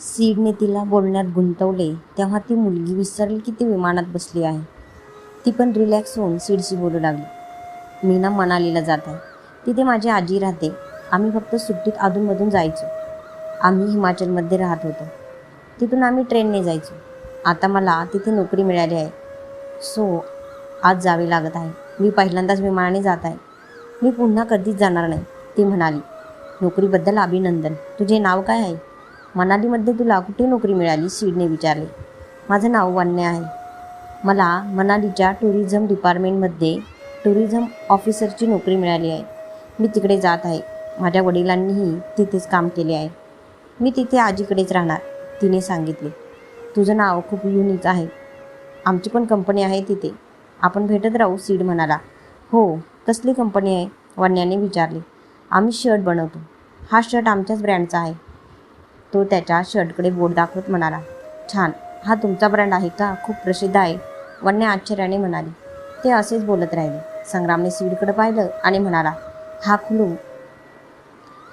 सीडने तिला बोलण्यात गुंतवले. तेव्हा ती मुलगी विसरली की ती विमानात बसली आहे. ती पण रिलॅक्स होऊन सीडशी बोलू लागली. मी ना मनालीला जात. आहे तिथे माझी आजी राहते. आम्ही फक्त सुट्टीत अधूनमधून जायचो. आम्ही हिमाचलमध्ये राहत होतो. तिथून आम्ही ट्रेनने जायचो. आता मला तिथे नोकरी मिळाली आहे. सो आज जावे लागत आहे. मी पहिल्यांदाच विमानाने जात आहे. मी पुन्हा कधीच जाणार नाही ती म्हणाली. नोकरीबद्दल अभिनंदन. तुझे नाव काय आहे? मनालीमध्ये तुला कुठे नोकरी मिळाली? सीडने विचारले. माझं नाव वन्य आहे. मला मनालीच्या टुरिझम डिपार्टमेंटमध्ये टुरिझम ऑफिसरची नोकरी मिळाली आहे. मी तिकडे जात आहे. माझ्या वडिलांनीही तिथेच काम केले आहे. मी तिथे आजीकडेच राहणार तिने सांगितले. तुझं नाव खूप युनिक आहे. आमची पण कंपनी आहे तिथे. आपण भेटत राहू सीड म्हणाला. हो कसली कंपनी आहे? वन्याने विचारले. आम्ही शर्ट बनवतो. हा शर्ट आमच्याच ब्रँडचा आहे. तो त्याच्या शर्टकडे बोट दाखवत म्हणाला छान हा तुमचा ब्रँड आहे का? खूप प्रसिद्ध आहे. वन्य आश्चर्याने म्हणाली. ते असेच बोलत राहिले. संग्रामने सीडकडे पाहिलं आणि म्हणाला हा खुलू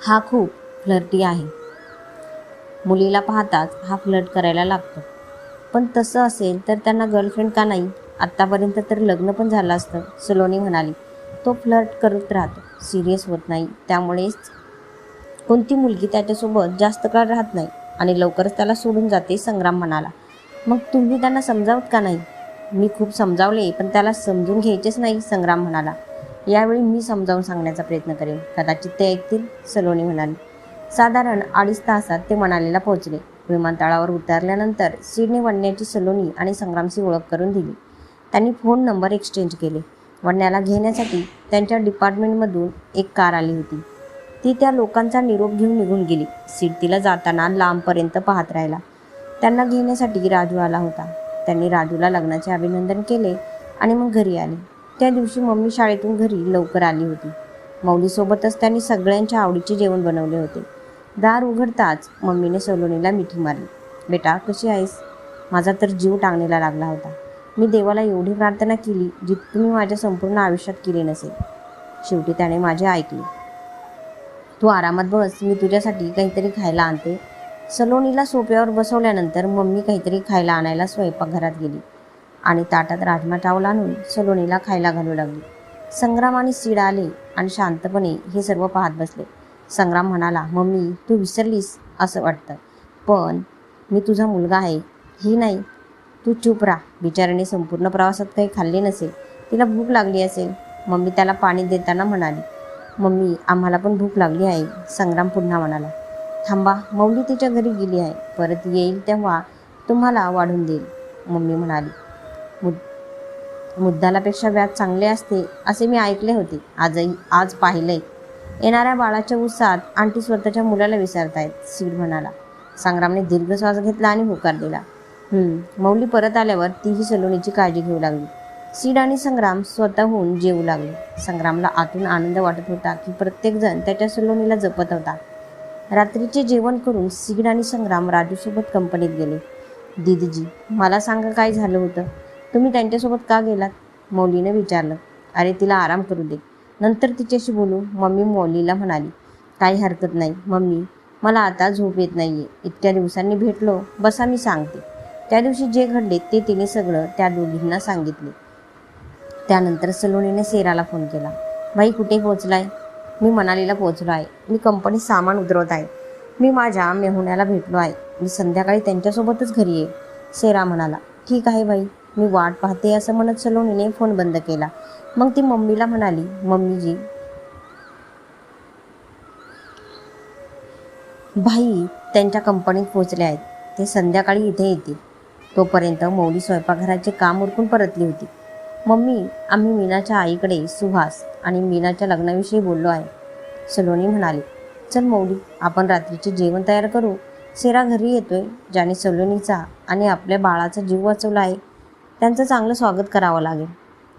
हा खूप फ्लर्टी आहे. मुलीला पाहताच हा फ्लर्ट करायला लागतो. पण तसं असेल तर त्यांना गर्लफ्रेंड का नाही? आत्तापर्यंत तर लग्न पण झालं असतं सलोनी म्हणाली. तो फ्लर्ट करत राहतो. सिरियस होत नाही त्यामुळेच कोणती मुलगी त्याच्यासोबत जास्त काळ राहत नाही आणि लवकरच त्याला सोडून जाते संग्राम म्हणाला. मग तुम्ही त्यांना समजावत का नाही? मी खूप समजावले पण त्याला समजून घ्यायचेच नाही संग्राम म्हणाला. यावेळी मी समजावून सांगण्याचा प्रयत्न करेन कदाचित ते ऐकतील सलोनी म्हणाली. साधारण अडीच तासात ते मनालीला पोहोचले. विमानतळावर उतरल्यानंतर सीडने वडण्याची सलोनी आणि संग्रामशी ओळख करून दिली. त्यांनी फोन नंबर एक्सचेंज केले. वडण्याला घेण्यासाठी त्यांच्या डिपार्टमेंटमधून एक कार आली होती. ती त्या लोकांचा निरोप घेऊन निघून गेली. सीट तिला जाताना लांबपर्यंत पाहत राहिला. त्यांना घेण्यासाठी राजू आला होता. त्यांनी राजूला लग्नाचे अभिनंदन केले आणि मग घरी आले. त्या दिवशी मम्मी शाळेतून घरी लवकर आली होती. मौलीसोबतच त्यांनी सगळ्यांच्या आवडीचे जेवण बनवले होते. दार उघडताच मम्मीने सलोनीला मिठी मारली. बेटा कशी आहेस? माझा तर जीव टांगणीला लागला होता. मी देवाला एवढी प्रार्थना केली जितकी मी माझ्या संपूर्ण आयुष्यात केली नसेल. शेवटी त्याने माझे ऐकले. तू आरामात बस मी तुझ्यासाठी काहीतरी खायला आणते. सलोनीला सोप्यावर बसवल्यानंतर मम्मी काहीतरी खायला आणायला स्वयंपाकघरात गेली आणि ताटात राजमा चावल आणून सलोनीला खायला घालू लागली. संग्राम आणि सीड आले आणि शांतपणे हे सर्व पाहत बसले. संग्राम म्हणाला मम्मी तू विसरलीस असं वाटतं पण मी तुझा मुलगा आहे ही नाही. तू चूप राहा. बिचाराने संपूर्ण प्रवासात काही खाल्ले नसेल तिला भूक लागली असेल. मम्मी त्याला पाणी देताना म्हणाली मम्मी आम्हाला पण भूक लागली आहे. संग्राम पुन्हा म्हणाला थांबा मौली तिच्या घरी गेली आहे. परत येईल तेव्हा तुम्हाला वाढून देईल. मम्मी म्हणाली मुद मुद्दालापेक्षा व्याज चांगले असते असे मी ऐकले होते. आजही आज पाहिलंय. येणाऱ्या बाळाच्या उत्साहात आंटी स्वतःच्या मुलाला विसरतायत सीड म्हणाला. संग्रामने दीर्घ श्वास घेतला आणि होकार दिला. मौली परत आल्यावर तीही सलोनीची काळजी घेऊ लागली. सीड आणि संग्राम स्वतःहून जेवू लागले. संग्रामला आतून आनंद वाटत होता की प्रत्येकजण त्याच्या सलोनीला जपत होता. रात्रीचे जेवण करून सीड आणि संग्राम राजूसोबत कंपनीत गेले. दीदीजी मला सांगा काय झालं होतं? तुम्ही त्यांच्यासोबत का गेलात? मौलीनं विचारलं. अरे तिला आराम करू दे. नंतर तिच्याशी बोलू मम्मी मौलीला म्हणाली. काही हरकत नाही मम्मी. मला आता झोप येत नाही आहे इतक्या दिवसांनी भेटलो बसा मी सांगते. त्या दिवशी जे घडले ते तिने सगळं त्या दोघींना सांगितले. त्यानंतर सलोनीने सेराला फोन केला. भाई कुठे पोचलाय मी मनालीला पोहोचलो आहे. मी कंपनीत सामान उतरवत आहे. मी माझ्या मेहुण्याला भेटलो आहे. मी संध्याकाळी त्यांच्यासोबतच घरी ये सेरा म्हणाला. ठीक आहे भाई. मी वाट पाहते असं म्हणत सलोनीने फोन बंद केला. मग ती मम्मीला म्हणाली मम्मीजी भाई त्यांच्या कंपनीत पोहोचले आहेत. ते संध्याकाळी इथे येतील. तोपर्यंत मौली स्वयंपाकघराचे काम उरकून परतली होती. मम्मी आम्ही मीनाच्या आईकडे सुहास आणि मीनाच्या लग्नाविषयी बोललो आहे. सलोनी म्हणाली चल मौली आपण रात्रीचे जेवण तयार करू. सेरा घरी येतोय ज्याने सलोनीचा आणि आपल्या बाळाचा जीव वाचवला आहे. त्यांचं चांगलं स्वागत करावं लागेल.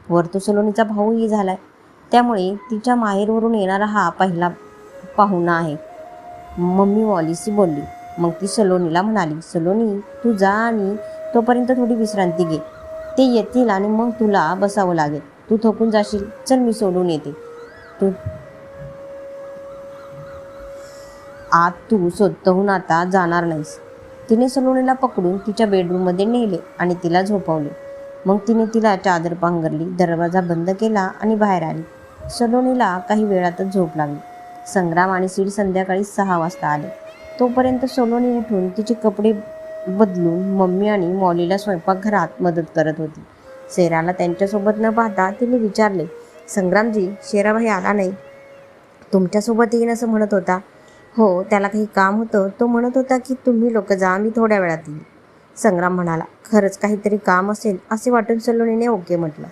वर तो सलोनीचा भाऊही झाला आहे त्यामुळे तिच्या माहेरवरून येणारा हा पहिला पाहुणा आहे. मम्मी वॉलीसी बोलली. मग ती सलोनीला म्हणाली सलोनी तू जा आणि तोपर्यंत थोडी विश्रांती घे. ते येतील आणि मग तुला बसावं लागेल. तू थकून जाशील. चल मी सोडून येते. तू आत तू स्वतःहून आता जाणार नाहीस. तिने सलोनीला पकडून तिच्या बेडरूममध्ये नेले आणि तिला झोपवले. मग तिने तिला चादर पांघरली दरवाजा बंद केला आणि बाहेर आली. सलोनीला काही वेळातच झोप लागली. संग्राम आणि सीड संध्याकाळी सहा वाजता आले. तोपर्यंत सलोनी उठून तिचे कपडे बदलून मम्मी आणि मॉलीला स्वयंपाकघरात मदत करत होती. शेराला त्यांच्यासोबत न पाहता तिने विचारले संग्रामजी शेराभाई आला नाही. तुमच्यासोबत येईन असं म्हणत होता. हो त्याला काही काम होतं. तो म्हणत होता की तुम्ही लोक जा मी थोड्या वेळात येईल संग्राम म्हणाला खरंच काहीतरी काम असेल असे वाटून सलोनीने ओके म्हटलं.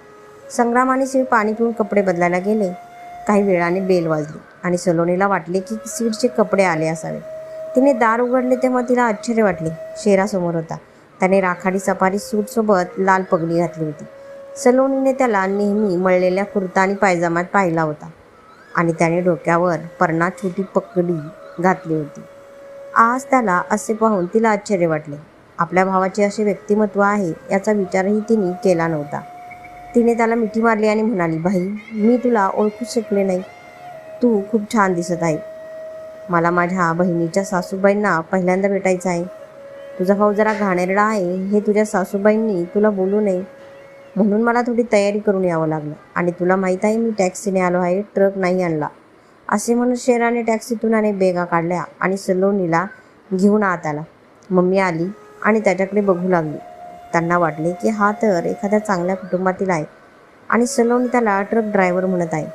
संग्राम आणि शिव पाणी पिऊन कपडे बदलायला गेले. काही वेळाने बेल वाजली आणि सलोनीला वाटले की सीडचे कपडे आले असावे तिने दार उघडले तेव्हा तिला आश्चर्य वाटले. शेरासमोर होता. त्याने राखाडी सफारी सूटसोबत लाल पगडी घातली होती. सलोनीने त्याला नेहमी मळलेल्या कुर्ता आणि पायजामात पाहिला होता. आणि त्याने डोक्यावर पर्णा छोटी पगडी घातली होती. आज त्याला असे पाहून तिला आश्चर्य वाटले. आपल्या भावाचे असे व्यक्तिमत्व आहे याचा विचारही तिने केला नव्हता. तिने त्याला मिठी मारली आणि म्हणाली भाई मी तुला ओळखू शकले नाही. तू खूप छान दिसत आहे. मला माझ्या बहिणीच्या सासूबाईंना पहिल्यांदा भेटायचं आहे. तुझा भाऊ जरा घाणेरडा आहे हे तुझ्या सासूबाईंनी तुला बोलू नये. म्हणून मला थोडी तयारी करून यावं लागलं. आणि तुला माहीत आहे मी टॅक्सीने आलो आहे ट्रक नाही आणला. असे म्हणून शेराने टॅक्सीतून आणि बेगा काढल्या आणि सलोनीला घेऊन आत आला. मम्मी आली आणि त्याच्याकडे बघू लागली. त्यांना वाटले की हा तर एखाद्या चांगल्या कुटुंबातील आहे. आणि सलोनी त्याला ट्रक ड्रायव्हर म्हणत आहे.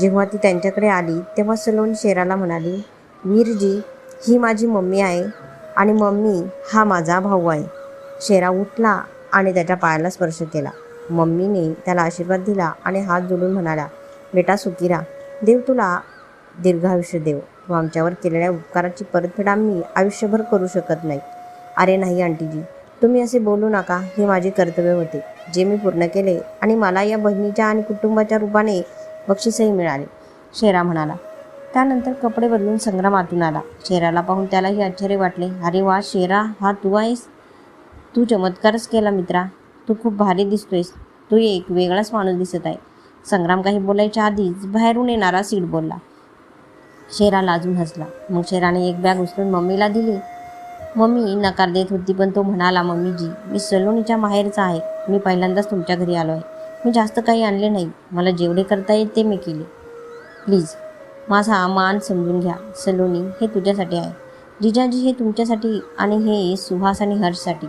जेव्हा ती त्यांच्याकडे आली तेव्हा सलोनी शेराला म्हणाली वीरजी ही माझी मम्मी आहे आणि मम्मी हा माझा भाऊ आहे. शेरा उठला आणि त्याच्या पायाला स्पर्श केला. मम्मीने त्याला आशीर्वाद दिला आणि हात जोडून म्हणाला बेटा सुकिरा देव तुला दीर्घायुष्य देव. तू आमच्यावर केलेल्या उपकाराची परतफेड आम्ही आयुष्यभर करू शकत नाही. अरे नाही आंटीजी. तुम्ही असे बोलू नका. हे माझे कर्तव्य होते. जे मी पूर्ण केले आणि मला या बहिणीच्या आणि कुटुंबाच्या रूपाने बक्षीसही मिळाले. शेरा म्हणाला त्यानंतर कपडे बदलून संग्राम आतून आला. शेराला पाहून त्यालाही आश्चर्य वाटले. अरे वा शेरा हा तू आहेस? तू चमत्कारच केला मित्रा. तू खूप भारी दिसतोयस. तू एक वेगळाच माणूस दिसत आहे. संग्राम काही बोलायच्या आधीच बाहेरून येणारा सीट बोलला. शेरा लाजून हसला. मग शेराने एक बॅग उचलून मम्मीला दिली. मम्मी नकार देत होती पण तो म्हणाला मम्मीजी मी सलोनीच्या माहेरचा आहे. मी पहिल्यांदाच तुमच्या घरी आलो आहे मी जास्त काही आणले नाही. मला जेवढे करता येईल ते मी केले. प्लीज माझा मान समजून घ्या सलोनी. हे तुझ्यासाठी आहे. जिजाजी हे तुमच्यासाठी आणि हे सुहास आणि हर्षसाठी.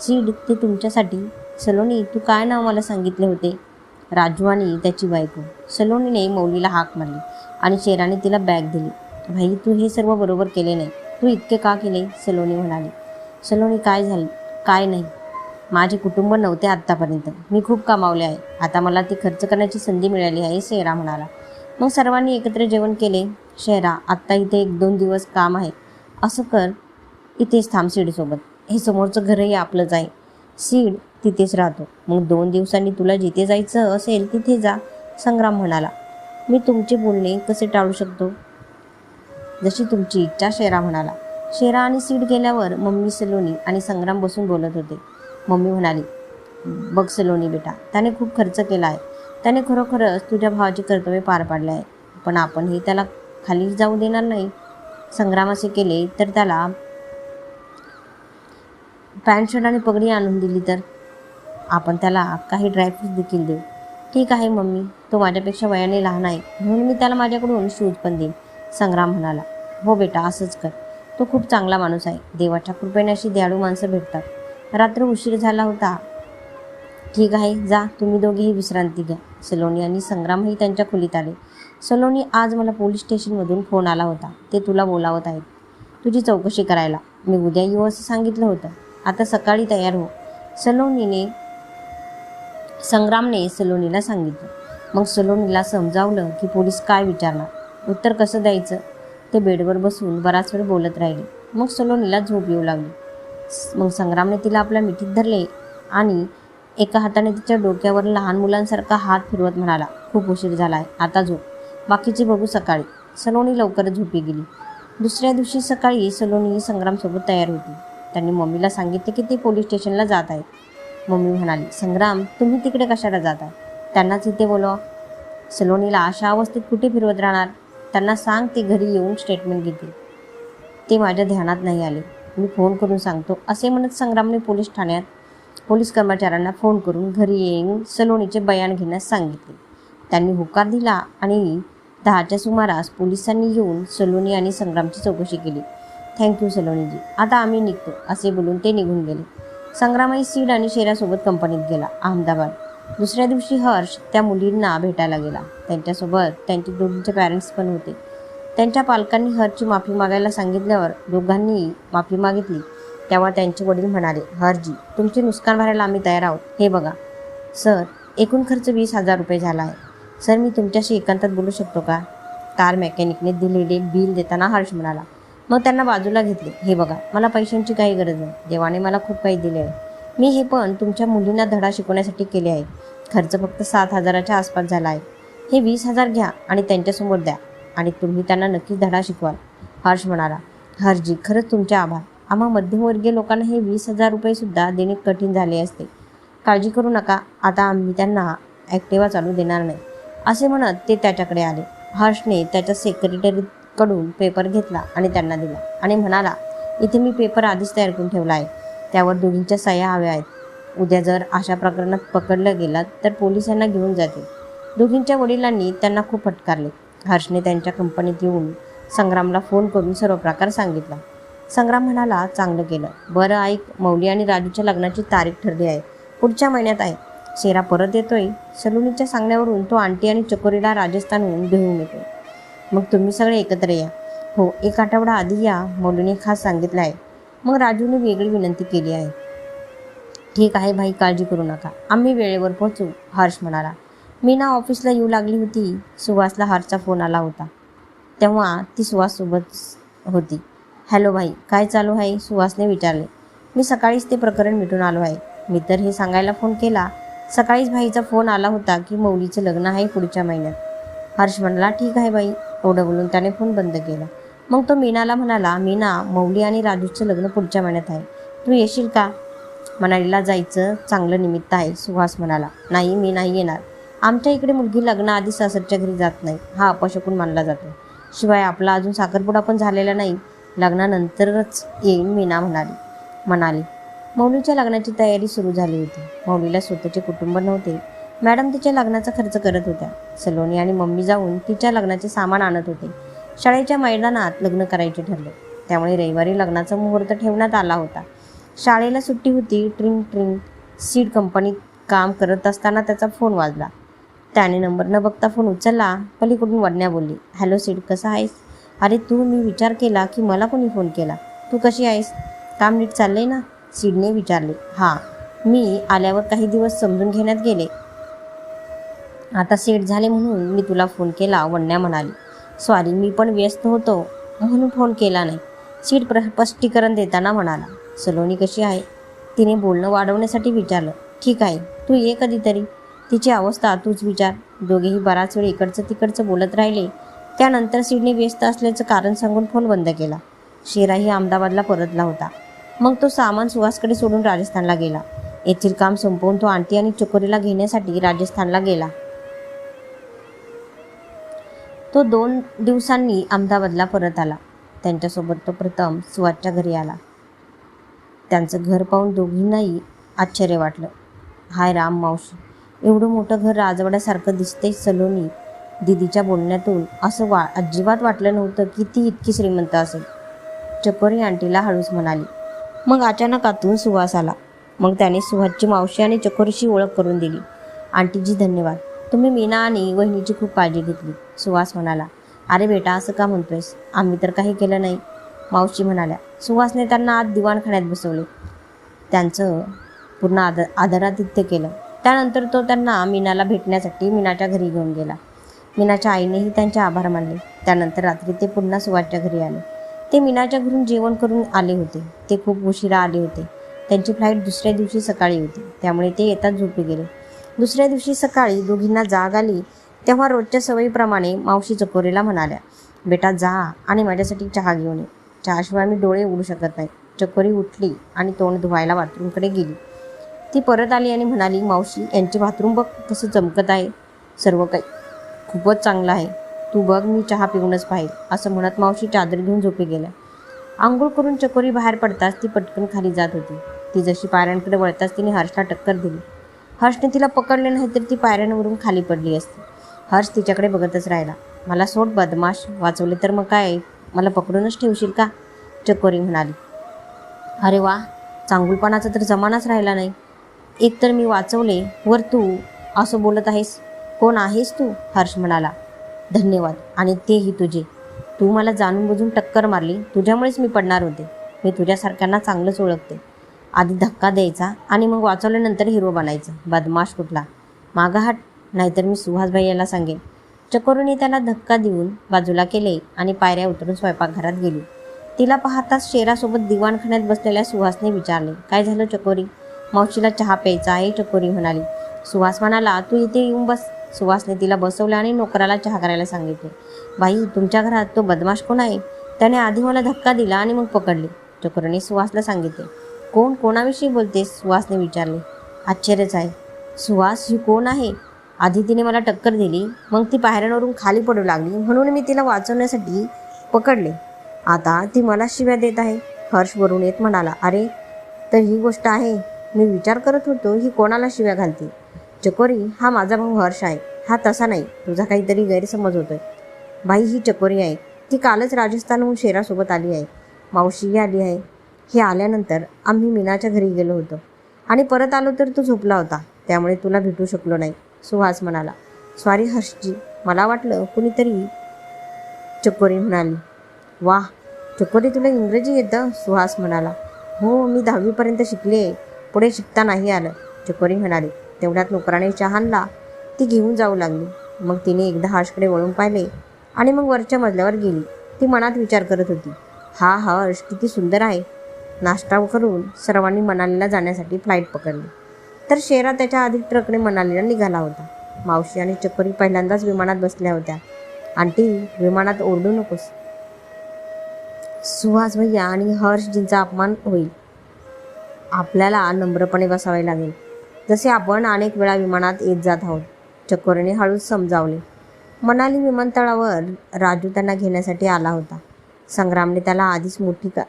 सीड ते तुमच्यासाठी. सलोनी तू काय नाव मला सांगितले होते? राजू आणि त्याची बायको. सलोनीने मौलीला हाक मारली आणि शेराने तिला बॅग दिली. भाई तू हे सर्व बरोबर केले नाही. तू इतके का केले? सलोनी म्हणाली. सलोनी काय झालं? काय नाही. माझे कुटुंब नव्हते आत्तापर्यंत. मी खूप कमावले आहे. आता मला ती खर्च करण्याची संधी मिळाली आहे शेरा म्हणाला. मग सर्वांनी एकत्र जेवण केले. शेरा आत्ता इथे एक दोन दिवस काम आहे. असं कर इथेच थांब सीडसोबत हे समोरचं घरही आपलंच आहे. सीड तिथेच राहतो. मग दोन दिवसांनी तुला जिथे जायचं असेल तिथे जा संग्राम म्हणाला. मी तुमचे बोलणे कसे टाळू शकतो? जशी तुमची इच्छा शेरा म्हणाला. शेरा आणि सीड गेल्यावर मम्मी सलोनी आणि संग्राम बसून बोलत होते. मम्मी म्हणाली बघ सलोनी बेटा त्याने खूप खर्च केला आहे. त्याने खरोखरच तुझ्या भावाचे कर्तव्य पार पाडले आहे. पण आपणही त्याला खाली जाऊ देणार नाही. संग्राम असे केले तर त्याला पॅन्ट शर्ट आणि पगडी आणून दिली तर आपण त्याला काही ड्रायफ्रूट देखील देऊ. ठीक आहे मम्मी. तो माझ्यापेक्षा वयाने लहान आहे. म्हणून मी त्याला माझ्याकडून शूज पण देईन. संग्राम म्हणाला. हो बेटा असंच कर. तो खूप चांगला माणूस आहे. देवाच्या कृपेने अशी दयाळू माणसं भेटतात. रात्र उशीर झाला होता. ठीक आहे जा. तुम्ही दोघेही विश्रांती घ्या. सलोनी आणि संग्रामही त्यांच्या खोलीत आले. सलोनी आज मला पोलीस स्टेशनमधून फोन आला होता. ते तुला बोलावत आहेत. तुझी चौकशी करायला. मी उद्या येऊ असं सांगितलं होतं. आता सकाळी तयार हो. सलोनीने संग्रामने सलोनीला सांगितलं. मग सलोनीला समजावलं की पोलीस काय विचारणार? उत्तर कसं द्यायचं? ते बेडवर बसून बराच वेळ बोलत राहिले. मग सलोनीला झोप येऊ लागली. मग संग्रामने तिला आपल्या मिठीत धरले आणि एका हाताने तिच्या डोक्यावर लहान मुलांसारखा हात फिरवत म्हणाला खूप उशीर झाला आहे आता झोप. बाकीचे बघू सकाळी. सलोनी लवकरच झोपी गेली. दुसऱ्या दिवशी सकाळी सलोनी संग्रामसोबत तयार होती. त्यांनी मम्मीला सांगितले की ते पोलीस स्टेशनला जात आहेत. मम्मी म्हणाली संग्राम तुम्ही तिकडे कशाला जाता त्यांनाच इथे बोलवा. सलोनीला अशा अवस्थेत कुठे फिरवत राहणार? त्यांना सांग ते घरी येऊन स्टेटमेंट घेतील. ते माझ्या ध्यानात नाही आले. मी फोन करून सांगतो असे म्हणत संग्रामने पोलीस ठाण्यात पोलीस कर्मचाऱ्यांना फोन करून घरी येऊन सलोनीचे बयान घेण्यास सांगितले. त्यांनी होकार दिला आणि दहाच्या सुमारास पोलिसांनी येऊन सलोनी आणि संग्रामची चौकशी केली. थँक्यू सलोनीजी. आता आम्ही निघतो असे बोलून ते निघून गेले. संग्रामही सीड आणि शेरासोबत कंपनीत गेला अहमदाबाद. दुसऱ्या दिवशी हर्ष त्या मुलींना भेटायला गेला. त्यांच्यासोबत त्यांचे दोघींचे पॅरेंट्स पण होते. त्यांच्या पालकांनी हरची माफी मागायला सांगितल्यावर दोघांनी माफी मागितली. तेव्हा त्यांचे वडील म्हणाले हरजी तुमचे नुकसान भरायला आम्ही तयार आहोत. हे बघा. सर एकूण खर्च वीस हजार रुपये झाला आहे. सर मी तुमच्याशी एकांतात बोलू शकतो का? कार मेकॅनिकने दिलेले बिल देताना हर्ष म्हणाला मग त्यांना बाजूला घेतले. हे बघा मला पैशांची काही गरज नाही. देवाने मला खूप काही दिले आहे. मी हे पण तुमच्या मुलींना धडा शिकवण्यासाठी केले आहे. खर्च फक्त सात हजाराच्या आसपास झाला आहे. हे वीस हजार घ्या आणि त्यांच्यासमोर द्या आणि तुम्ही त्यांना नक्कीच धडा शिकवाल. हर्ष म्हणाला हर्जी खरंच तुमचे आभार. आम्हा मध्यमवर्गीय लोकांना हे वीस हजार रुपयेसुद्धा देणे कठीण झाले असते. काळजी करू नका आता आम्ही त्यांना ॲक्टिवा चालू देणार नाही असे म्हणत ते त्याच्याकडे आले. हर्षने त्याच्या सेक्रेटरीकडून पेपर घेतला आणि त्यांना दिला आणि म्हणाला इथे मी पेपर आधीच तयार करून ठेवला आहे. त्यावर दोघींच्या सह्या हव्या आहेत. उद्या जर अशा प्रकरणात पकडलं गेलात तर पोलिसांना घेऊन जातील. दोघींच्या वडिलांनी त्यांना खूप फटकारले. हर्षने त्यांच्या कंपनीत येऊन संग्रामला फोन करून सर्व प्रकार सांगितला. संग्राम म्हणाला चांगलं केलं. बरं ऐक मौली आणि राजूच्या लग्नाची तारीख ठरली आहे. पुढच्या महिन्यात आहे. शेरा परत येतोय. सलुनीच्या सांगण्यावरून तो आंटी आणि चकोरीला राजस्थानहून घेऊन येतो. मग तुम्ही सगळे एकत्र या. हो एक आठवडा आधी या मौलीने खास सांगितलं आहे. मग राजूने वेगळी विनंती केली आहे. ठीक आहे भाई काळजी करू नका. आम्ही वेळेवर पोहोचू हर्ष म्हणाला. मी ना ऑफिसला येऊ लागली होती. सुहासला हर्षचा फोन आला होता. तेव्हा ती सुहाससोबत होती. हॅलो भाई काय चालू आहे? सुहासने विचारले. मी सकाळीच ते प्रकरण मिटून आलो आहे. मी तर हे सांगायला फोन केला. सकाळीच भाईचा फोन आला होता की मौलीचं लग्न आहे पुढच्या महिन्यात. हर्ष म्हणाला ठीक आहे बाई एवढं बोलून त्याने फोन बंद केला. मग तो मीनाला म्हणाला मीना मौली आणि राजूचं लग्न पुढच्या महिन्यात आहे. तू येशील का? मनालीला जायचं. चांगलं निमित्त आहे. सुहास म्हणाला नाही मी नाही येणार. आमच्या इकडे मुलगी लग्नाआधी सासरच्या घरी जात नाही. हा अपशकून मानला जातो. शिवाय आपला अजून साखरपुडा पण झालेला नाही. लग्नानंतरच येईन मीना म्हणाली. म्हणाली मौलीच्या लग्नाची तयारी सुरू झाली होती. मौलीला स्वतःचे कुटुंब नव्हते. मॅडम तिच्या लग्नाचा खर्च करत होत्या. सलोनी आणि मम्मी जाऊन तिच्या लग्नाचे सामान आणत होते. शाळेच्या मैदानात लग्न करायचे ठरले. त्यामुळे रविवारी लग्नाचा मुहूर्त ठेवण्यात आला होता. शाळेला सुट्टी होती. ट्रिंग ट्रिंग. सीड कंपनीत काम करत असताना त्याचा फोन वाजला. त्याने नंबर न बघता फोन उचलला. पलीकडून वडण्या बोलली हॅलो सीड कसा आहेस? अरे तू मी विचार केला की मला कोणी फोन केला. तू कशी आहेस? काम नीट चाललंय ना? सिडने विचारले. हां. मी आल्यावर काही दिवस समजून घेण्यात गेले. आता सेट झाले म्हणून मी तुला फोन केला वडण्या म्हणाली. सॉरी मी पण व्यस्त होतो म्हणून फोन केला नाही. सीट प्र स्पष्टीकरण देताना म्हणाला. सलोनी कशी आहे? तिने बोलणं वाढवण्यासाठी विचारलं. ठीक आहे. तू ये कधीतरी. तिची अवस्था तूच विचार. दोघेही बराच वेळ इकडचं तिकडचं बोलत राहिले. त्यानंतर सीडने व्यस्त असल्याचं कारण सांगून फोन बंद केला. शेराही अहमदाबादला परतला होता. मग तो सामान सुहासकडे सोडून राजस्थानला गेला. येथील काम संपवून तो आंटी आणि चकोरीला घेण्यासाठी राजस्थानला गेला. तो दोन दिवसांनी अहमदाबादला परत आला. त्यांच्यासोबत तो प्रथम सुहासच्या घरी आला. त्यांचं घर पाहून दोघींनाही आश्चर्य वाटलं. हाय राम मावशी एवढं मोठं घर राजवाड्यासारखं दिसते सलोनी दिदीच्या बोलण्यातून असं वा अजिबात वाटलं नव्हतं की ती इतकी श्रीमंत असेल. चकोरी आंटीला हळूच म्हणाली मग अचानक आतून सुहास आला. मग त्याने सुहासची मावशी आणि चकोरीशी ओळख करून दिली. आंटीजी धन्यवाद. तुम्ही मीना आणि वहिनीची खूप काळजी घेतली. सुहास म्हणाला अरे बेटा असं का म्हणतोयस? आम्ही तर काही केलं नाही. मावशी म्हणाल्या सुहासने त्यांना आज दिवाणखान्यात बसवले. त्यांचं पूर्ण आदर आदरातिथ्य केलं. त्यानंतर तो त्यांना मीनाला भेटण्यासाठी मीनाच्या घरी घेऊन गेला. मीनाच्या आईनेही त्यांचे आभार मानले. त्यानंतर रात्री ते पुन्हा सुहासच्या घरी आले. ते मीनाच्या घरून जेवण करून आले होते. ते खूप उशिरा आले होते. त्यांची फ्लाईट दुसऱ्या दिवशी सकाळी होती. त्यामुळे ते येतात झोपी गेले. दुसऱ्या दिवशी सकाळी दोघींना जाग आली तेव्हा रोजच्या सवयीप्रमाणे मावशी चकोरीला म्हणाल्या बेटा जा आणि माझ्यासाठी चहा घेऊन ये. चहाशिवाय मी डोळे उडू शकत नाही. चकोरी उठली आणि तोंड धुवायला बाथरूमकडे गेली. ती परत आली आणि म्हणाली मावशी यांचे बाथरूम बघ कसं चमकत आहे. सर्व काही खूपच चांगला आहे. तू बघ मी चहा पिऊनच पाहिजे असं म्हणत मावशी चादर घेऊन झोपी गेल्या. आंघोळ करून चकोरी बाहेर पडताच ती पटकन खाली जात होती. ती जशी पायऱ्यांकडे वळताच तिने हर्षला टक्कर दिली. हर्षने तिला पकडले नाही तर ती पायऱ्यांवरून खाली पडली असती. हर्ष तिच्याकडे बघतच राहिला. मला सोड बदमाश वाचवले तर मग काय? मला पकडूनच ठेवशील का? चकोरी म्हणाली. अरे वा चांगुलपणाचा तर जमानाच राहिला नाही. एक तर मी वाचवले वर तू असं बोलत आहेस? कोण आहेस तू? हर्ष म्हणाला. धन्यवाद. आणि तेही तुझे. तू मला जाणून बुजून टक्कर मारली. तुझ्यामुळेच मी पडणार होते. मी तुझ्यासारख्यांना चांगलंच ओळखते. आधी धक्का द्यायचा आणि मग वाचवल्यानंतर हिरो बनायचं. बदमाश कुठला? मागा हट. नाहीतर मी सुहासभाई याला सांगेन. चकोरीने त्याला धक्का देऊन बाजूला केले आणि पायऱ्या उतरून स्वयंपाकघरात गेली. तिला पाहताच शेरासोबत दिवाणखान्यात बसलेल्या सुहासने विचारले काय झालं चकोरी? मावशीला चहा प्यायचा आहे? चकोरी म्हणाली सुहास म्हणाला तू इथे येऊन बस. सुहासने तिला बसवलं आणि नोकराला चहा करायला सांगितले. बाई तुमच्या घरात तो बदमाश कोण आहे? त्याने आधी मला धक्का दिला आणि मग पकडले. चकोरीने सुहासला सांगितले कोण कोणाविषयी बोलते सुहासने विचारले आश्चर्यच आहे. सुहास ही कोण आहे? आधी तिने मला टक्कर दिली मग ती पायऱ्यांवरून खाली पडू लागली. म्हणून मी तिला वाचवण्यासाठी पकडले. आता ती मला शिव्या देत आहे हर्ष वरून येत म्हणाला. अरे तर ही गोष्ट आहे. मी विचार करत होतो ही कोणाला शिव्या घालते? चकोरी हा माझा भाऊ हर्ष आहे. हा तसा नाही तुझा काहीतरी गैरसमज होतोय. बाई ही चकोरी आहे. ती कालच राजस्थानहून शेरासोबत आली आहे. मावशीही आली आहे. हे आल्यानंतर आम्ही मीनाच्या घरी गेलो होतो. आणि परत आलो तर तू झोपला होता. त्यामुळे तुला भेटू शकलो नाही सुहास म्हणाला. स्वारी हर्षजी मला वाटलं कुणीतरी चकोरी म्हणाली. वा चकोरी तुला इंग्रजी येतं? सुहास म्हणाला. हो मी दहावीपर्यंत शिकले पुढे शिकता नाही आलं चकोरी म्हणाली. तेवढ्यात नोकराने चहानला ती घेऊन जाऊ लागली. मग तिने एकदा हर्षकडे वळून पाहिले आणि मग वरच्या मजल्यावर गेली. ती मनात विचार करत होती. हा हर्ष किती सुंदर आहे. नाश्ता करून सर्वांनी मनालीला जाण्यासाठी फ्लाईट पकडली. तर शेरा त्याच्या आधी ट्रकने मनालीला निघाला होता. मावशी आणि चकोरी पहिल्यांदाच विमानात बसल्या होत्या. आंटी विमानात ओरडू नकोस. सुहास भैया आणि हर्षजींचा अपमान होईल. आपल्याला नम्रपणे बसावे लागेल. जसे आपण अनेक वेळा विमानात येत जात आहोत. चकोरीने हळूच समजावले. मनाली विमानतळावर राजू त्यांना घेण्यासाठी आला होता. संग्रामने त्याला आधीच मोठी का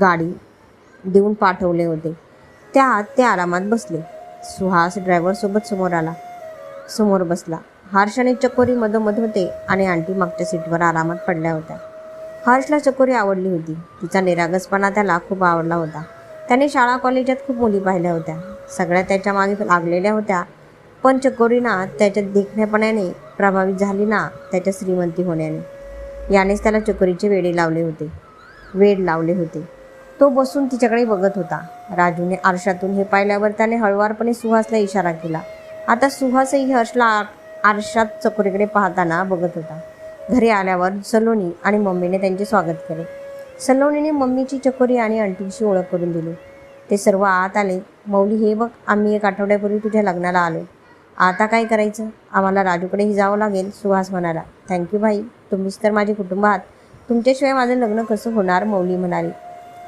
गाडी देऊन पाठवले होते. त्यात ते आरामात बसले. सुहास ड्रायव्हरसोबत समोर आला. समोर बसला. हर्ष आणि चकोरी मधोमध होते आणि आंटी मागच्या सीटवर आरामात पडल्या होत्या. हर्षला चकोरी आवडली होती. तिचा निरागसपणा त्याला खूप आवडला होता. त्याने शाळा कॉलेजात खूप मुली पाहिल्या होत्या. सगळ्या त्याच्यामागे लागलेल्या होत्या. पण चकोरीना त्याच्या देखण्यापणाने प्रभावित झाली ना त्याच्या श्रीमंती होण्याने. यानेच त्याला चकोरीचे वेडे लावले होते. वेड लावले होते. तो बसून तिच्याकडे बघत होता. राजूने आरशातून हे पाहिल्यावर त्याने हळुवारपणे सुहासला इशारा केला. आता सुहासही हर्षला आर- आरशात चकोरीकडे पाहताना बघत होता. घरी आल्यावर सलोनी आणि मम्मीने त्यांचे स्वागत केले. सलोनीने मम्मीची चकोरी आणि आंटीची ओळख करून दिली. ते सर्व आत आले. मौली हे बघ आम्ही एक आठवड्यापूर्वी तुझ्या लग्नाला आलो आता काय करायचं? आम्हाला राजूकडेही जावं लागेल सुहास म्हणाला. थँक्यू भाई तुम्हीच तर माझे कुटुंब आहात. तुमच्याशिवाय माझं लग्न कसं होणार? मौली म्हणाली.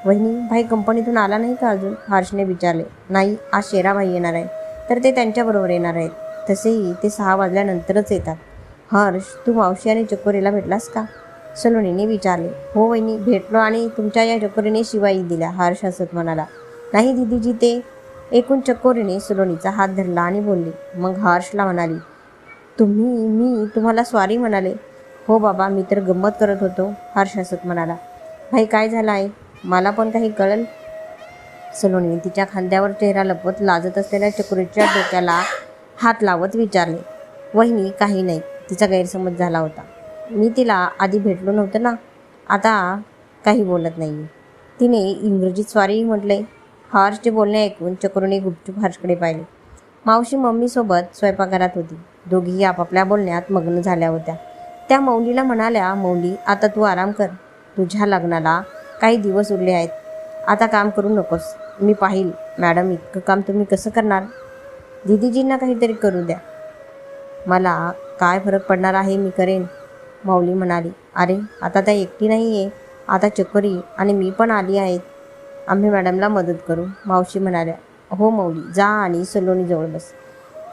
वहिनी भाई कंपनीतून आला नाही का अजून? हर्षने विचारले. नाही आज शेराभाई येणार आहे. तर ते त्यांच्याबरोबर येणार आहेत. तसेही ते सहा वाजल्यानंतरच येतात. हर्ष तू मावशी आणि चकोरीला भेटलास का? सलोनीने विचारले. हो वहिनी भेटलो आणि तुमच्या या चकोरीने शिवाई दिल्या हर्ष हसत म्हणाला. नाही दिदीजी ते एकूण चकोरीने सलोनीचा हात धरला आणि बोलली मग हर्षला म्हणाली तुम्ही मी तुम्हाला स्वारी म्हणाले. हो बाबा मी तर गंमत करत होतो हर्ष हसत म्हणाला. भाई काय झालं आहे मला पण काही कळेल? सलोनीने तिच्या खांद्यावर चेहरा लपवत लाजत असलेल्या चकोरीच्या डोक्याला हात लावत विचारले. वहिनी काही नाही तिचा गैरसमज झाला होता. मी तिला आधी भेटलो नव्हतं ना आता काही बोलत नाही तिने इंग्रजीत स्वारी म्हटले हर्षचे बोलणे ऐकून चक्रूने गुपचूप हर्षकडे पाहिले. मावशी मम्मीसोबत स्वयंपाकघरात होती. दोघीही आपापल्या बोलण्यात मग्न झाल्या होत्या. त्या मौलीला म्हणाल्या मौली आता तू आराम कर. तुझ्या लग्नाला काही दिवस उरले आहेत. आता काम करू नकोस. मी पाहिल. मॅडम इतकं काम तुम्ही कसं करणार? दिदीजींना काहीतरी करू द्या. मला काय फरक पडणार आहे मी करेन. माऊली म्हणाली अरे आता त्या एकटी नाही आहे आता चकोरी आणि मी पण आली आहेत. आम्ही मॅडमला मदत करू. मावशी म्हणाल्या हो मौली जा आणि सलोनीजवळ बस.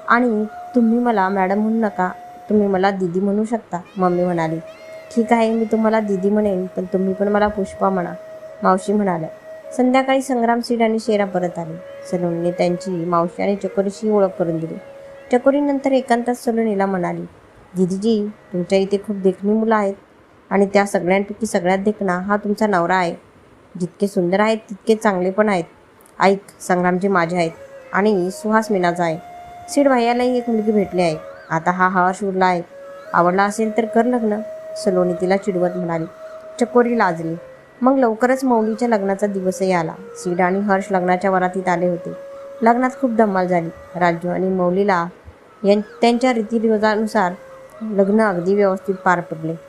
आणि तुम्ही मला मॅडम म्हणू नका. तुम्ही मला दीदी म्हणू शकता. मम्मी म्हणाली ठीक आहे मी तुम्हाला दीदी म्हणेन पण तुम्ही पण मला पुष्पा म्हणा. मावशी म्हणाल्या संध्याकाळी संग्राम सीड आणि शेरा परत आले. सलोनीने त्यांची मावशी आणि चकोरीशी ओळख करून दिली. चकोरीनंतर एकांतात सलोनीला म्हणाली दिदीजी तुमच्या इथे खूप देखणी मुलं आहेत आणि त्या सगळ्यांपैकी सगळ्यात देखणा हा तुमचा नवरा आहे. जितके सुंदर आहेत तितके चांगले पण आहेत. ऐक संग्रामजी माझे आहेत. आणि सुहास मीनाचा आहे. सीड भैयालाही एक मुलगी भेटली आहे. आता हा हर्ष उरला आहे. आवडला असेल तर कर लग्न सलोनी तिला चिडवत म्हणाली. चकोरी लाजली. मग लवकरच मौलीच्या लग्नाचा दिवसही आला. सीड आणि हर्ष लग्नाच्या वरातीत आले होते. लग्नात खूप धम्माल झाली. राजू आणि मौलीला यां त्यांच्या रीतिरिवाजानुसार लग्न अगदी व्यवस्थित पार पडले.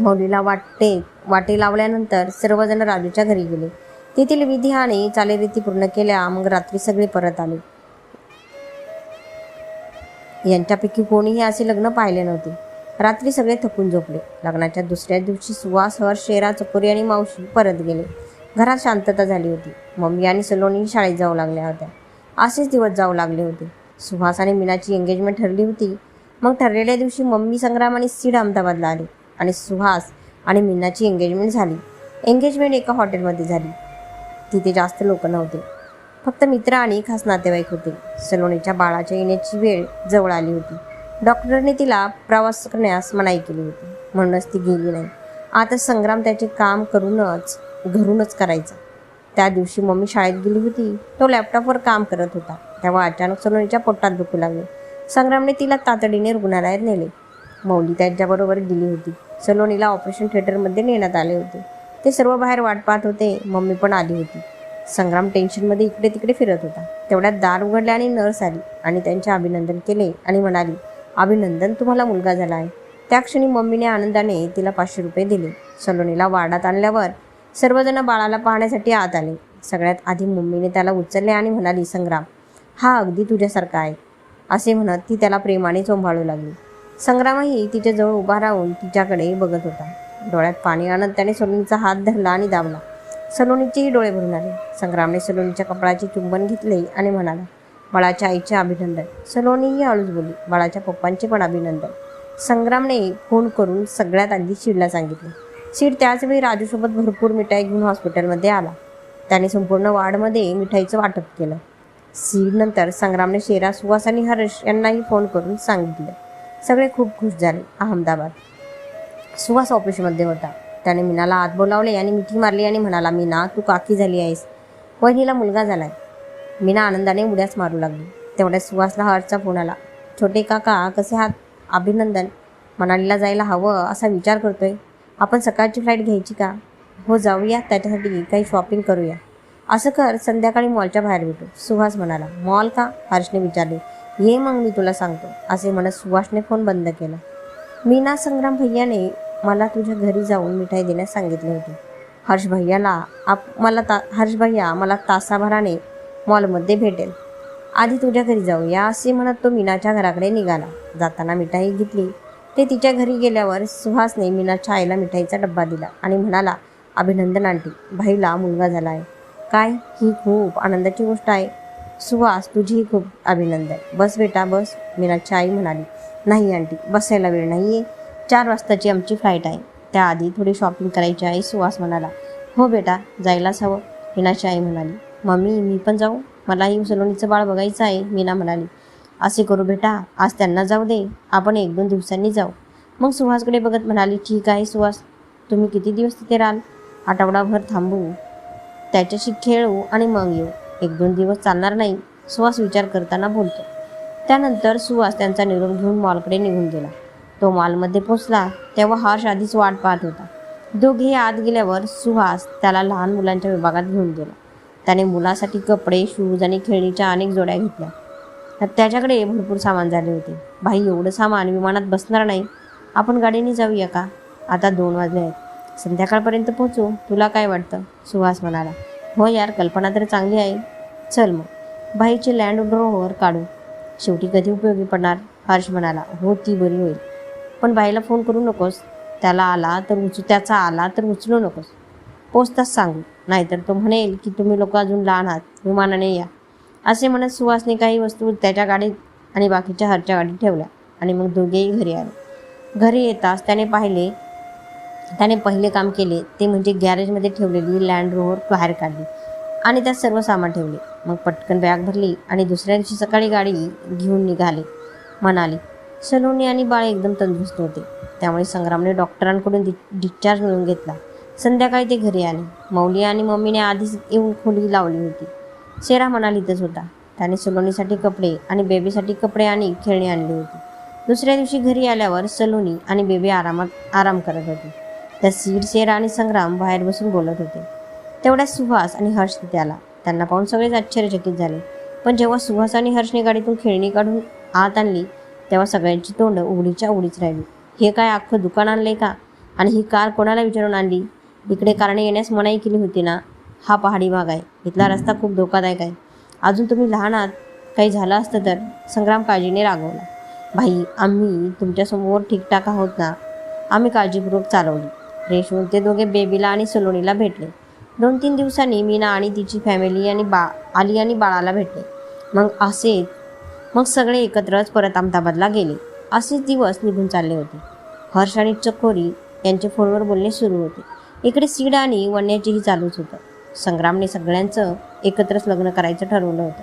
मौलीला वाटे वाटे लावल्यानंतर सर्वजण राजूच्या घरी गेले. तेथील विधी आणि चालीरीती पूर्ण केल्या मग रात्री सगळे परत आले. यांच्यापैकी कोणीही असे लग्न पाहिले नव्हते. रात्री सगळे थकून झोपले. लग्नाच्या दुसऱ्या दिवशी सुवास हर शेरा चकोरी आणि मावशी परत गेले. घरात शांतता झाली होती. मम्मी आणि सलोनी शाळेत जाऊ लागल्या होत्या. असेच दिवस जाऊ लागले होते. सुहास आणि मीनाची एंगेजमेंट ठरली होती. मग ठरलेल्या दिवशी मम्मी संग्राम आणि सीड अहमदाबादला आले. आणि सुहास आणि मीनाची एंगेजमेंट झाली. एंगेजमेंट एका हॉटेलमध्ये झाली. तिथे जास्त लोक नव्हते. फक्त मित्र आणि खास नातेवाईक होते. सलोनीच्या बाळाच्या येण्याची वेळ जवळ आली होती. डॉक्टरने तिला प्रवास करण्यास मनाई केली होती. म्हणूनच ती गेली नाही. आता संग्राम त्याचे काम करूनच घरूनच करायचा. त्या दिवशी मम्मी शाळेत गेली होती. तो लॅपटॉपवर काम करत होता. तेव्हा अचानक सलोनीच्या पोटात दुखू लागले. संग्रामने तिला तातडीने रुग्णालयात नेले. मौली त्यांच्याबरोबर गेली होती. सलोनीला ऑपरेशन थिएटरमध्ये नेण्यात आले होते. ते सर्व बाहेर वाट पाहत होते. मम्मी पण आली होती. संग्राम टेन्शनमध्ये इकडे तिकडे फिरत होता. तेवढ्यात दार उघडले आणि नर्स आली आणि त्यांचे अभिनंदन केले आणि म्हणाली अभिनंदन तुम्हाला मुलगा झाला आहे. त्या क्षणी मम्मीने आनंदाने तिला पाचशे रुपये दिले. सलोनीला वाडात आणल्यावर सर्वजण बाळाला पाहण्यासाठी आत आले. सगळ्यात आधी मम्मीने त्याला उचलले आणि म्हणाली संग्राम हा अगदी तुझ्यासारखा आहे. असे म्हणत ती त्याला प्रेमाने चोंभाळू लागली. संग्रामही तिच्याजवळ उभा राहून तिच्याकडे बघत होता. डोळ्यात पाणी आणत त्याने सलोनीचा हात धरला आणि दाबला. सलोनीचेही डोळे भरून आले. संग्रामने सलोनीच्या कपडाचे चुंबन घेतले आणि म्हणाला बाळाच्या आईचे अभिनंदन. सलोनीही हळूच बोलली बाळाच्या पप्पांचे पण अभिनंदन. संग्रामने फोन करून सगळ्यात आधी शिडला सांगितले. शीड त्याचवेळी राजूसोबत भरपूर मिठाई घेऊन हॉस्पिटलमध्ये आला. त्याने संपूर्ण वार्डमध्ये मिठाईचं वाटप केलं. सीड नंतर संग्रामने शेरा सुहास आणि हर्ष यांनाही फोन करून सांगितलं. सगळे खूप खुश झाले अहमदाबाद. सुहास ऑफिसमध्ये होता. त्याने मीनाला आत बोलावले आणि मिठी मारली आणि म्हणाला मीना तू काकी झाली आहेस. वहिनीला मुलगा झालाय. मीना आनंदाने उड्याच मारू लागली. तेवढ्या सुहासला हर्षचा फोन आला. छोटे काका कसे आहात? अभिनंदन. मनालीला जायला हवं असा विचार करतोय. आपण सकाळची फ्लाईट घ्यायची का? हो जाऊया. त्याच्यासाठी काही शॉपिंग करूया. असं कर. संध्याकाळी मॉलच्या बाहेर भेटू. सुहास म्हणाला. मॉल का? हर्षने विचारले. ये मग मी तुला सांगतो. असे म्हणत सुभाषने फोन बंद केला. मीना संग्राम भैयाने मला तुझ्या घरी जाऊन मिठाई देण्यास सांगितले होते. हर्ष भैयाला आप मला ता हर्ष भैया मला तासाभराने मॉलमध्ये भेटेल. आधी तुझ्या घरी जाऊया असे म्हणत तो मीनाच्या घराकडे निघाला. जाताना मिठाई घेतली. ते तिच्या घरी गेल्यावर सुहासने मीनाच्या आईला मिठाईचा डब्बा दिला आणि म्हणाला अभिनंदन आंटी भाईला मुलगा झाला आहे काय? ही खूप आनंदाची गोष्ट आहे. सुहास तुझीही खूप अभिनंदन. बस बेटा बस. मीनाची आई म्हणाली नाही आंटी बसायला वेळ नाही आहे चार वाजताची आमची फ्लाईट आहे. त्याआधी थोडी शॉपिंग करायची आहे सुहास म्हणाला. हो बेटा जायलाच हवं. मीनाची आई म्हणाली. मम्मी मी पण जाऊ. मलाही सलोनीचं बाळ बघायचं आहे मीना म्हणाली. असे करू बेटा आज त्यांना जाऊ दे. आपण एक दोन दिवसांनी जाऊ. मग सुहासकडे बघत म्हणाली ठीक आहे सुहास. तुम्ही किती दिवस तिथे राहाल? आठवडाभर थांबू. त्याच्याशी खेळू आणि मग येऊ. एक दोन दिवस चालणार नाही सुहास विचार करताना बोलतो. त्यानंतर सुहास त्यांचा निरोप घेऊन मॉलकडे निघून गेला. तो मॉलमध्ये पोचला तेव्हा हर्ष आधीच वाट पाहत होता. दोघेही आत गेल्यावर सुहास त्याला लहान मुलांच्या विभागात घेऊन गेला. त्याने मुलासाठी कपडे शूज आणि खेळणीच्या अनेक जोड्या घेतल्या. त्याच्याकडे भरपूर सामान झाले होते. भाई एवढं सामान विमानात बसणार नाही. आपण गाडीने जाऊया का? आता दोन वाजले आहेत. संध्याकाळपर्यंत पोहोचू. तुला काय वाटतं? सुहास म्हणाला. हो यार कल्पना तर चांगली आहे. चल मग भाईचे लँड रोवर काढू. शेवटी कधी उपयोगी पडणार? हर्ष म्हणाला. हो ती बरी होईल. पण भाईला फोन करू नकोस. त्याला आला तर उचू त्याचा आला तर उचलू नकोस. पोचताच सांगू. नाहीतर तो म्हणेल की तुम्ही लोक अजून लहान आहात. विमानाने या. असे म्हणत सुहासने काही वस्तू त्याच्या गाडीत आणि बाकीच्या हरच्या गाडीत ठेवल्या आणि मग दोघेही घरी आले. घरी येताच त्याने पाहिले त्याने पहिले काम केले ते म्हणजे गॅरेजमध्ये ठेवलेली लँड रोवर बाहेर काढली आणि त्यात सर्व सामान ठेवले. मग पटकन बॅग भरली आणि दुसऱ्या दिवशी सकाळी गाडी घेऊन निघाले. म्हणाले सलोनी आणि बाळ एकदम तंदुरुस्त होते. त्यामुळे संग्रामने डॉक्टरांकडून डि डिस्चार्ज मिळवून घेतला. संध्याकाळी ते घरी आले. मौली आणि मम्मीने आधीच येऊन खोली लावली होती. सेरा म्हणालीतच होता. त्याने सलोनीसाठी कपडे आणि बेबीसाठी कपडे आणि खेळणी आणली होती. दुसऱ्या दिवशी घरी आल्यावर सलोनी आणि बेबी आरामात आराम करत होते. त्या सीड आणि संग्राम बाहेर बसून बोलत होते. तेवढ्या सुहास आणि हर्ष तिथे आला. त्यांना पाहून सगळेच आश्चर्यचकित झाले. पण जेव्हा सुहास आणि हर्षने गाडीतून खेळणी काढून आत आणली तेव्हा सगळ्यांची तोंड उघडीच्या उघडीच राहिली. हे काय अख्खं दुकान आणले का? आणि ही कार कोणाला विचारून आणली? इकडे कारणे येण्यास मनाई केली होती ना? हा पहाडी भाग आहे. इथला रस्ता खूप धोकादायक आहे. अजून तुम्ही लहान आहात. काही झालं असतं तर संग्राम काळजीने रागवला. भाई आम्ही तुमच्यासमोर ठीकठाक आहोत ना? आम्ही काळजीपूर्वक चालवली. रेशमून ते दोघे बेबीला आणि सलोनीला भेटले. दोन तीन दिवसांनी मीना आणि तिची फॅमिली आणि बा आली आणि बाळाला भेटले. मग असे मग सगळे एकत्रच परत अहमदाबादला गेले. असेच दिवस निघून चालले होते. हर्ष आणि चकोरी यांचे फोनवर बोलणे सुरू होते. इकडे सीड आणि वन्याचीही चालूच होतं. संग्रामने सगळ्यांचं एकत्रच लग्न करायचं ठरवलं होतं.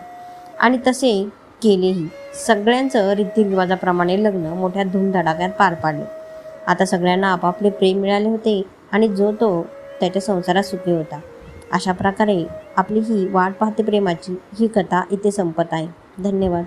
आणि तसे केलेही. सगळ्यांचं रीतिरिवाजाप्रमाणे लग्न मोठ्या धूमधडाक्यात पार पाडले. आता सगळ्यांना आपापले प्रेम मिळाले होते आणि जो तो त्याच्या संसारात सुखी होता. अशा प्रकारे आपली ही वाट पाहते प्रेमाची ही कथा इथे संपत आहे. धन्यवाद.